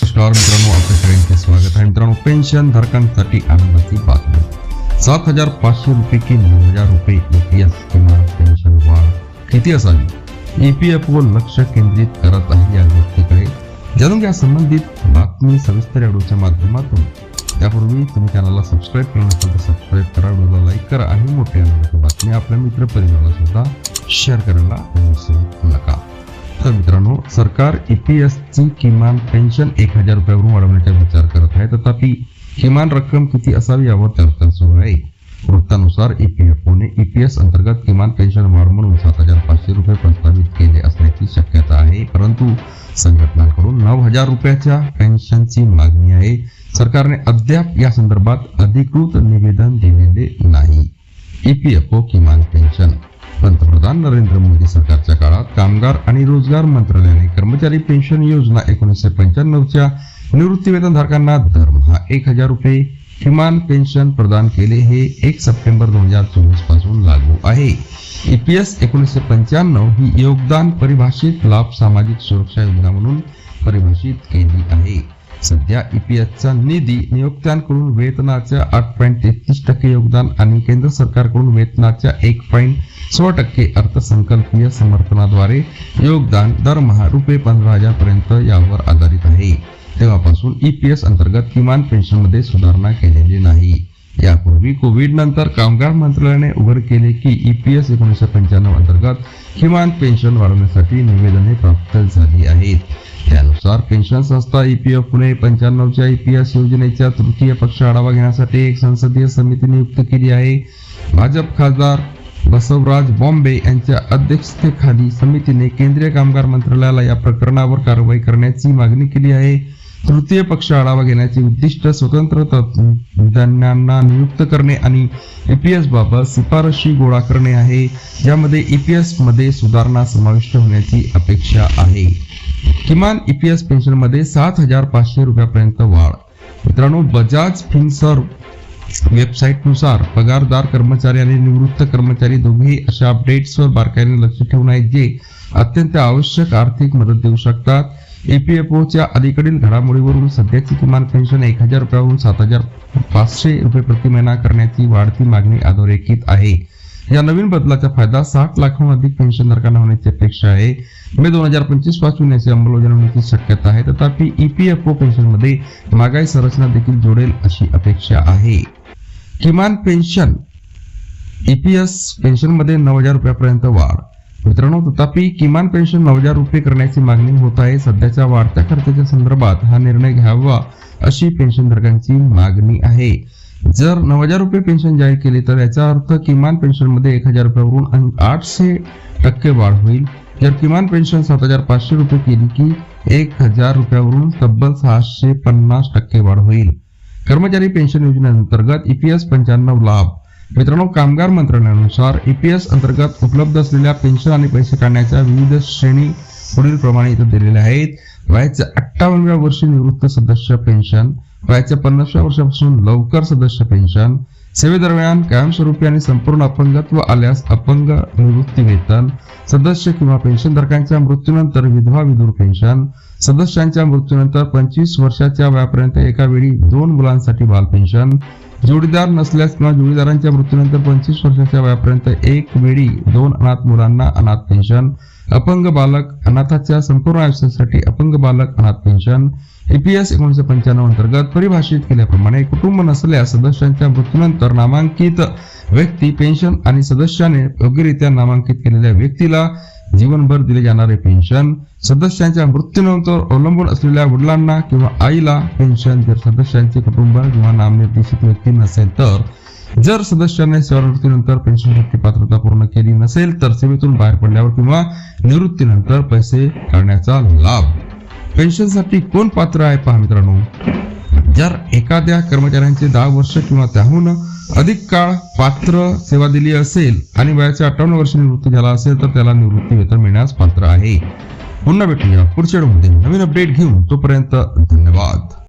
नमस्कार मित्रांनो आपल्या सगळ्यांचे स्वागत आहे. मित्रांनो पेन्शन धारकांसाठी आनंदाची बातमी सात हजार पाचशे रुपये की नऊ हजार रुपये ईपीएस किमान पेन्शन वाढ किती असावी? ईपीएफ व लक्ष केंद्रित करत आहे या गोष्टीकडे. जाणून घ्या संबंधित बातमी सविस्तर व्हिडिओच्या माध्यमातून. त्यापूर्वी तुम्ही चॅनलला सबस्क्राईब केलं नसेल तर सबस्क्राईब करा व्हिडिओला लाईक करा आणि मोठ्या बातमी आपल्या मित्र सुद्धा शेअर करायला विसरू तर मित्रांनो सरकार ईपीएस किमान पेन्शन एक हजार रुपयावरून वाढवण्याचा विचार करत आहे तथापि किमान रक्कम किती असावी यावर चर्चा सुरू आहे. वृत्तानुसार ईपीएफओने ईपीएस अंतर्गत किमान पेन्शन वाढ म्हणून सात हजार पाचशे रुपये प्रस्तावित केले असण्याची शक्यता आहे. परंतु संघटनांकडून नऊ हजार रुपयाच्या पेन्शनची मागणी आहे. सरकारने अद्याप या संदर्भात अधिकृत निवेदन दिलेले नाही. ईपीएफओ किमान पेन्शन पंतप्रधान नरेंद्र मोदी सरकारच्या काळात कामगार आणि रोजगार मंत्रालयाने कर्मचारी पेन्शन योजना एकोणीसशे पंच्याण्णवच्या निवृत्तीवेतनधारकांना दरमहा एक हजार रुपये किमान पेन्शन प्रदान केले हे एक सप्टेंबर दोन हजार चोवीसपासून लागू आहे. ईपीएस एकोणीसशे पंच्याण्णव ही योगदान परिभाषित लाभ सामाजिक सुरक्षा योजना म्हणून परिभाषित केली आहे. सध्या ईपीएसचा निधी नियोक्त्यांकडून वेतनाच्या आठ पॉईंट तेहतीस टक्के योगदान आणि केंद्र सरकारकडून वेतनाच्या एक पॉईंट सोळा टक्के अर्थसंकल्पीय समर्थनाद्वारे योगदान दरमहा रुपये पंधरा हजार पर्यंत यावर आधारित आहे. तेव्हापासून ईपीएस अंतर्गत किमान पेन्शनमध्ये सुधारणा केलेली नाही. यापूर्वी कोविड नंतर कामगार मंत्रालयाने उघड केले की ईपीएस एकोणीसशे पंच्याण्णव अंतर्गत किमान पेन्शन वाढवण्यासाठी निवेदने प्राप्त झाली आहेत. त्यानुसार पेन्शन संस्था ईपीएफ पुणे पंच्याण्णवच्या ईपीएस योजनेच्या तृतीय पक्ष आढावा घेण्यासाठी एक संसदीय समिती नियुक्त केली आहे. भाजप खासदार बसवराज बॉम्बे यांच्या अध्यक्षतेखाली समितीने केंद्रीय कामगार मंत्रालयाला या प्रकरणावर कारवाई करण्याची मागणी केली आहे. तृतीय पक्ष आढावा घेण्याचे उद्दिष्ट स्वतंत्र तज्ज्ञांना नियुक्त करणे आणि ईपीएस बाबत शिफारशी गोळा करणे आहे. ज्यामध्ये ईपीएसमध्ये सुधारणा समाविष्ट होण्याची अपेक्षा आहे. किमान ईपीएस पेन्शनमध्ये सात हजार पाचशे रुपयापर्यंत वाढ. मित्रांनो बजाज फिनसर्व वेबसाईटनुसार पगारदार कर्मचारी आणि निवृत्त कर्मचारी दोघेही अशा अपडेट्सवर बारकाईने लक्ष ठेवून आहेत जे अत्यंत आवश्यक आर्थिक मदत देऊ शकतात. ईपीएफओच्या अलीकडील घडामोडीवरून सध्याची किमान पेन्शन एक हजार रुपयावरून सात हजार पाचशे रुपये प्रति महिना करण्याची वाढती मागणी अधोरेखित आहे. या नवीन बदलाचा फायदा साठ लाखाहून अधिक पेन्शनधारकांना होण्याची अपेक्षा आहे. मे दोन हजार पंचवीसपासून याची अंमलबजावणी होण्याची शक्यता आहे. तथापि ईपीएफओ पेन्शनमध्ये महागाई संरचना देखील जोडेल अशी अपेक्षा आहे. किमान पेन्शन ईपीएस पेन्शनमध्ये नऊ हजार रुपयापर्यंत वाढ. मित्रांनो तथापि किमान पेन्शन नऊ हजार रुपये करण्याची मागणी होत आहे. सध्याच्या वाढत्या खर्चाच्या संदर्भात हा निर्णय घ्यावा अशी पेन्शनधारकांची मागणी आहे. जर नऊ हजार रुपये पेन्शन जाहीर केली तर याचा अर्थ किमान पेन्शनमध्ये एक हजार रुपयावरून आणि आठशे टक्के वाढ होईल. जर किमान पेन्शन सात हजार पाचशे रुपये केली की एक हजार रुपयावरून तब्बल सहाशे पन्नास टक्के वाढ होईल. कर्मचारी पेन्शन योजनेअंतर्गत ईपीएस पंच्याण्णव लाभ. मित्रांनो कामगार मंत्रालयानुसार ईपीएस अंतर्गत उपलब्ध असलेल्या पेन्शन आणि पैसे काढण्याच्या विविध श्रेणी पुढील प्रमाणे इथं दिलेल्या आहेत. वयाच्या अठ्ठावन्नव्या वर्षी निवृत्त सदस्य पेन्शन वयाच्या पन्नासव्या वर्षापासून लवकर सदस्य पेन्शन सेवेदरम्यान कायमस्वरूपी आणि संपूर्ण अपंगत्व आल्यास अपंग निवृत्ती वेतन सदस्य किंवा पेन्शनधारकांच्या मृत्यूनंतर विधवा विधूर पेन्शन सदस्यांच्या मृत्यूनंतर पंचवीस वर्षाच्या वयापर्यंत एका वेळी दोन मुलांसाठी बाल पेन्शन जोडीदार नसल्यास किंवा जोडीदारांच्या मृत्यूनंतर पंचवीस वर्षाच्या वयापर्यंत एक वेळी दोन अनाथ मुलांना अनाथ पेन्शन अपंग बालक अनाथाच्या संपूर्ण आयुष्यासाठी अपंग बालक अनाथ पेन्शन ईपीएस एकोणीशे पंच्याण्णव अंतर्गत परिभाषित केल्याप्रमाणे कुटुंब नसल्यास सदस्यांच्या मृत्यूनंतर नामांकित व्यक्ती पेन्शन आणि सदस्याने योग्यरित्या नामांकित केलेल्या व्यक्तीला जीवनभर दिले जाणारे पेन्शन सदस्यांच्या मृत्यूनंतर अवलंबून असलेल्या वडिलांना किंवा आईला पेन्शन जर सदस्यांचे कुटुंब किंवा नामनिर्देशित व्यक्ती नसेल तर जर सदस्याने सेवानिवृत्तीनंतर पेन्शनसाठी पात्रता पूर्ण केली नसेल तर सेवेतून बाहेर पडल्यावर किंवा निवृत्तीनंतर पैसे काढण्याचा लाभ. पेन्शनसाठी कोण पात्र आहे पहा मित्रांनो? जर एखाद्या कर्मचाऱ्यांचे दहा वर्ष किंवा त्याहून अधिक काळ पात्र सेवा दिली असेल आणि वयाच्या अठ्ठावन्न वर्ष निवृत्ती झाला असेल तर त्याला निवृत्ती वेतन मिळण्यास पात्र आहे. पुन्हा भेटूया पुढच्या व्हिडिओमध्ये. नवीन अपडेट घेऊन तोपर्यंत धन्यवाद.